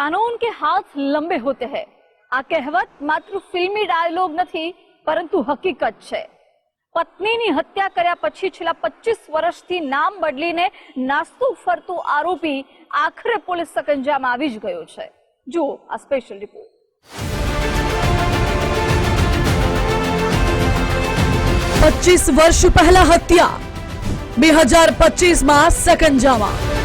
કાનૂન કે હાથ લંબે હોતે હૈ આ કહેવત માત્ર ફિલ્મી ડાયલોગ નથી પરંતુ હકીકત છે પત્નીની હત્યા કર્યા પછી છેલ્લા પચીસ વર્ષથી નામ બદલીને નાસ્તું ફરતું આરોપી આખરે પોલીસ સકંજામાં આવી જ ગયો છે જુઓ આ સ્પેશિયલ રિપોર્ટ પચીસ વર્ષ પહેલા હત્યા બે હજાર પચીસમાં સકંજામાં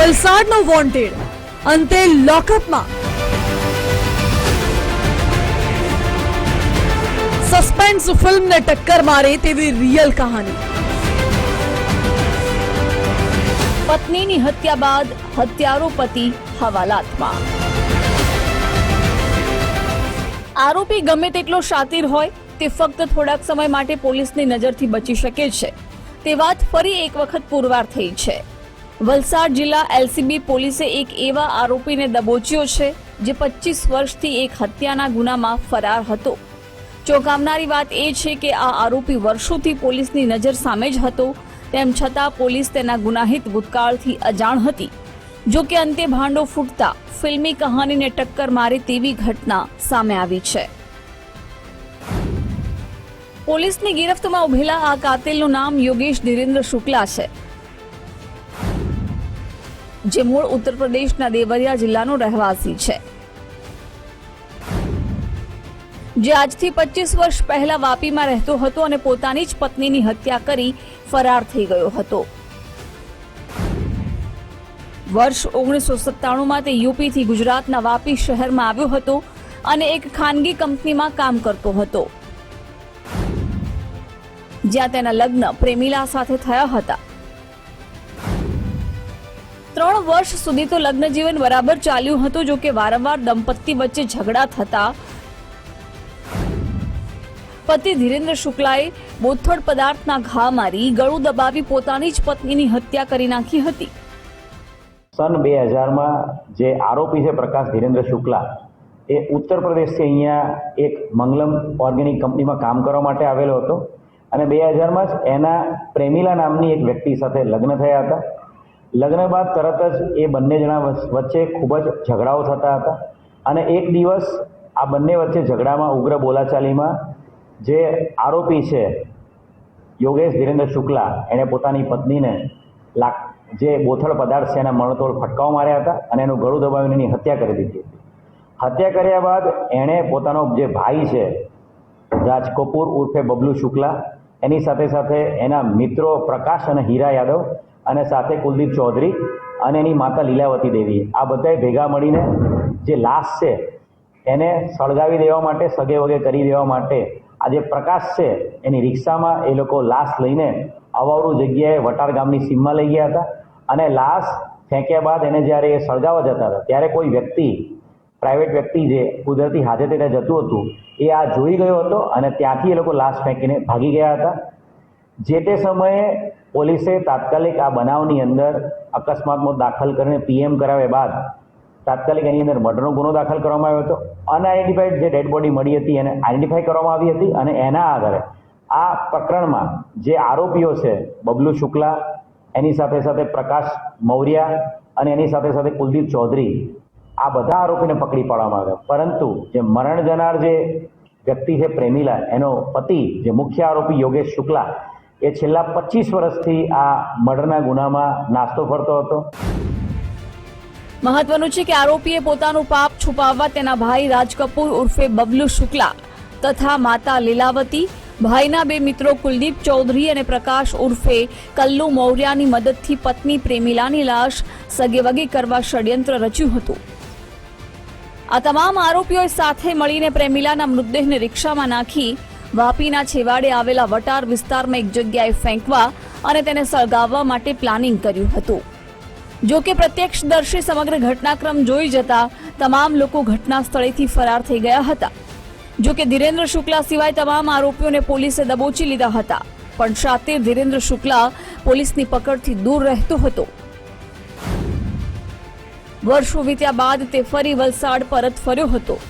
વલસાડનો વોન્ટેડ. અંતે લોકઅપમાં. સસ્પેન્સ ફિલ્મને ટક્કર મારે તેવી રિયલ કહાની. પત્નીની હત્યા બાદ હત્યારો પતિ હવાલાતમાં. આરોપી ગમે તેટલો શાતિર હોય, તે ફક્ત થોડાક સમય માટે પોલીસની નજરથી બચી શકે છે. તે વાત ફરી એક વખત પુરવાર થઈ છે. વલસાડ જિલ્લા એલસીબી પોલીસે એક એવા આરોપીને દબોચ્યો છે જે પચીસ વર્ષથી એક હત્યાના ગુનામાં ફરાર હતો. ચોંકાવનારી વાત એ છે કે આ આરોપી વર્ષોથી પોલીસની નજર સામે જ હતો, તેમ છતાં પોલીસ તેના ગુનાહિત ભૂતકાળથી અજાણ હતી. જો કે અંતે ભાંડો ફૂટતા ફિલ્મી કહાનીને ટક્કર મારે તેવી ઘટના સામે આવી છે. પોલીસની ગિરફ્તમાં ઉભેલા આ કાતિલનું નામ યોગેશ ધીરેન્દ્ર શુક્લા છે. જે મૂળ ઉત્તર પ્રદેશના દેવરિયા જિલ્લાનો રહેવાસી છે. જે આજથી પચીસ વર્ષ પહેલા વાપીમાં રહેતો હતો અને પોતાની જ પત્નીની હત્યા કરી ફરાર થઈ ગયો હતો. વર્ષ ઓગણીસો સત્તાણુંમાં તે યુપીથી ગુજરાતના વાપી શહેરમાં આવ્યો હતો અને એક ખાનગી કંપનીમાં કામ કરતો હતો. જ્યાં તેના લગ્ન પ્રેમિલા સાથે થયા હતા. ત્રણ વર્ષ સુધી તો લગ્ન જીવન બરાબર ચાલ્યું હતું, જો કે વારંવાર દંપતી વચ્ચે ઝઘડા થતા. પતિ ધીરેન્દ્ર શુક્લાએ બોથડ પદાર્થના ઘા મારી, ગળું દબાવી પોતાની જ પત્નીની હત્યા કરી નાખી હતી. સન બે હજારમાં જે આરોપી છે પ્રકાશ ધીરેન્દ્ર શુક્લા, એ ઉત્તર પ્રદેશથી અહીંયા એક મંગલમ ઓર્ગેનિક કંપનીમાં કામ કરવા માટે આવેલો હતો. અને બે હજારમાં જ એના પ્રેમિલા નામની એક વ્યક્તિ સાથે લગ્ન થયા હતા. લગ્ન બાદ તરત જ એ બંને જણા વચ- વચ્ચે ખૂબ જ ઝઘડાઓ થતા હતા. અને એક દિવસ આ બંને વચ્ચે ઝઘડામાં ઉગ્ર બોલાચાલીમાં જે આરોપી છે, યોગેશ ધીરેન્દ્ર શુક્લા, એણે પોતાની પત્નીને લાક, જે બોથળ પદાર્થ છે એના મણતોળ ફટકાઓ માર્યા હતા અને એનું ગળું દબાવીને એની હત્યા કરી દીધી હતી. હત્યા કર્યા બાદ એણે પોતાનો જે ભાઈ છે રાજ કપૂર ઉર્ફે બબલુ શુક્લા, એની સાથે સાથે એના મિત્રો પ્રકાશ અને હીરા યાદવ અને સાથે કુલદીપ ચૌધરી અને એની માતા લીલાવતી દેવી આ બધાએ ભેગા મળીને જે લાશ છે, એને સળગાવી દેવા માટે, સગે વગે કરી દેવા માટે, આ જે પ્રકાશ છે, એની રિક્ષામાં એ લોકો લાશ લઈને અવાવરું જગ્યાએ વટાર ગામની સીમમાં લઈ ગયા હતા અને લાશ ફેંક્યા બાદ એને જ્યારે એ સળગાવવા જતા હતા, ત્યારે કોઈ વ્યક્તિ, પ્રાઇવેટ વ્યક્તિ જે કુદરતી હાજર ત્યાં જતું હતું, એ આ જોઈ ગયો હતો અને ત્યાંથી એ લોકો લાશ ફેંકીને ભાગી ગયા હતા. જે તે સમયે પોલીસે તાત્કાલિક આ બનાવની અંદર અકસ્માતમાં દાખલ કરીને પીએમ કરાવ્યા બાદ તાત્કાલિક એની અંદર મર્ડરનો ગુનો દાખલ કરવામાં આવ્યો હતો. અનઆઇડેન્ટિફાઈડ જે ડેડ બોડી મળી હતી એને આઇડેન્ટિફાઈ કરવામાં આવી હતી અને એના આધારે આ પ્રકરણમાં જે આરોપીઓ છે, બબલુ શુક્લા, એની સાથે સાથે પ્રકાશ મૌર્યા અને એની સાથે સાથે કુલદીપ ચૌધરી, આ બધા આરોપીને પકડી પાડવામાં આવ્યા. પરંતુ જે મરણ જનાર જે વ્યક્તિ છે, પ્રેમીલા, એનો પતિ, જે મુખ્ય આરોપી યોગેશ શુક્લા એ છેલ્લા પચીસ વર્ષથી આ મર્ડરના ગુનામાં નાસ્તો ફરતો હતો. મહત્વનું છે કે આરોપીએ પોતાનું પાપ છુપાવવા તેના ભાઈ રાજ કપૂર ઉર્ફે બબલુ શુક્લા તથા માતા લીલાવતી, ભાઈના બે મિત્રો કુલદીપ ચૌધરી અને પ્રકાશ ઉર્ફે કલ્લુ મૌર્યાની મદદથી પત્ની પ્રેમિલાની લાશ સગેવગે કરવા ષડયંત્ર રચ્યું હતું. આ તમામ આરોપીઓએ સાથે મળીને પ્રેમિલાના મૃતદેહને રિક્ષામાં નાખી વાપીના છેવાડે આવેલા વટાર વિસ્તારમાં એક જગ્યાએ ફેંકવા અને તેને સળગાવવા માટે પ્લાનિંગ કર્યું હતું. જો કે પ્રત્યક્ષદર્શી સમગ્ર ઘટનાક્રમ જોઈ જતા તમામ લોકો ઘટના સ્થળેથી ફરાર થઈ ગયા હતા. જો કે ધીરેન્દ્ર શુક્લા સિવાય તમામ આરોપીઓને પોલીસે દબોચી લીધા હતા. પણ શાતિર ધીરેન્દ્ર શુક્લા પોલીસની પકડથી દૂર રહેતો હતો. વર્ષો વીત્યા બાદ તે ફરી વલસાડ પરત ફર્યો હતો.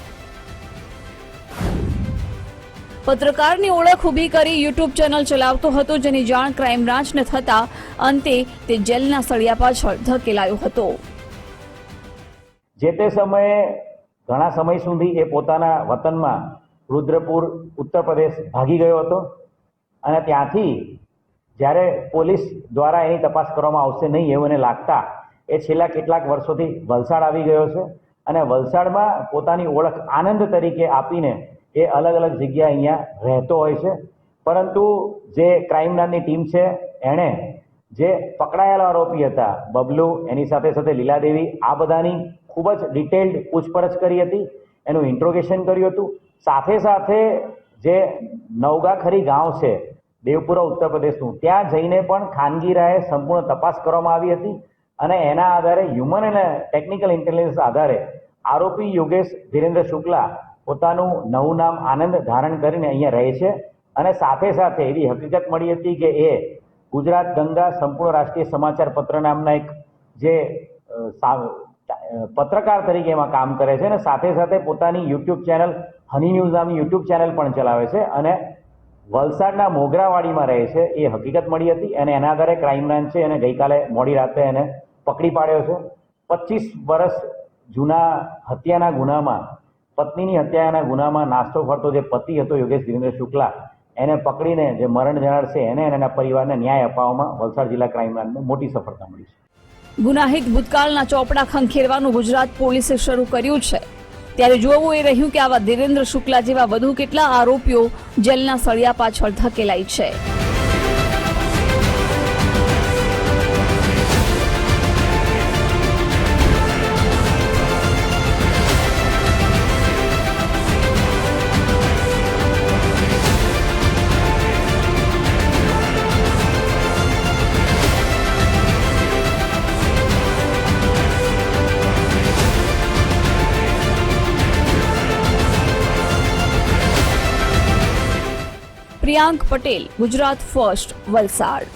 પત્રકારની ઓળખ ઊભી કરી યુટ્યુબ ચેનલ ચલાવતો હતો, જેની જાણ ક્રાઇમ બ્રાન્ચને થતા અંતે તે જેલના સળિયા પાછળ ધકેલાયો હતો. જે તે સમયે ઘણા સમય સુધી એ પોતાના વતનમાં રુદ્રપુર, ઉત્તર પ્રદેશ ભાગી ગયો હતો અને ત્યાંથી જ્યારે પોલીસ દ્વારા એની તપાસ કરવામાં આવશે નહીં એવું એને લાગતા એ છેલ્લા કેટલાક વર્ષોથી વલસાડ આવી ગયો છે અને વલસાડમાં પોતાની ઓળખ આનંદ તરીકે આપીને એ અલગ અલગ જગ્યાએ અહીંયા રહેતો હોય છે. પરંતુ જે ક્રાઇમનાની ટીમ છે, એણે જે પકડાયેલા આરોપી હતા, બબલુ, એની સાથે સાથે લીલાદેવી, આ બધાની ખૂબ જ ડિટેલ્ડ પૂછપરછ કરી હતી, એનું ઇન્ટ્રોગેશન કર્યું હતું. સાથે સાથે જે નવગાખરી ગાંવ છે, દેવપુરા, ઉત્તર પ્રદેશનું, ત્યાં જઈને પણ ખાનગી રાયે સંપૂર્ણ તપાસ કરવામાં આવી હતી અને એના આધારે હ્યુમન અને ટેકનિકલ ઇન્ટેલિજન્સ આધારે આરોપી યોગેશ ધીરેન્દ્ર શુક્લા પોતાનું નવું નામ આનંદ ધારણ કરીને અહીંયા રહે છે અને સાથે સાથે એવી હકીકત મળી હતી કે એ ગુજરાત ગંગા સંપૂર્ણ રાષ્ટ્રીય સમાચાર પત્ર નામના એક જે પત્રકાર તરીકે એમાં કામ કરે છે અને સાથે સાથે પોતાની યુટ્યુબ ચેનલ હની ન્યૂઝ નામની યુટ્યુબ ચેનલ પણ ચલાવે છે અને વલસાડના મોગરાવાડીમાં રહે છે. એ હકીકત મળી હતી અને એના આધારે ક્રાઇમ બ્રાન્ચે એને ગઈકાલે મોડી રાતે એને પકડી પાડ્યો છે. પચીસ વર્ષ જૂના હત્યાના ગુનામાં પત્નીની હત્યાના ગુનામાં નાસ્તો ફરતો જે પતિ હતો યોગેશ ધીરેન્દ્ર શુક્લા, એને પકડીને જે મરણ જનાર છે એને અને એના પરિવારને ન્યાય અપાવવામાં વલસાડ જિલ્લા ક્રાઇમ બ્રાન્ચને મોટી સફળતા મળી છે. ગુનાહિત ભૂતકાળના ચોપડા ખંખેરવાનું ગુજરાત પોલીસે શરૂ કર્યું છે. ત્યારે જોવું એ રહ્યું કે આવા ધીરેન્દ્ર શુક્લા જેવા વધુ કેટલા આરોપીઓ જેલના સળિયા પાછળ ધકેલાય છે. પ્રિયાંક પટેલ ગુજરાત ફર્સ્ટ વલસાડ.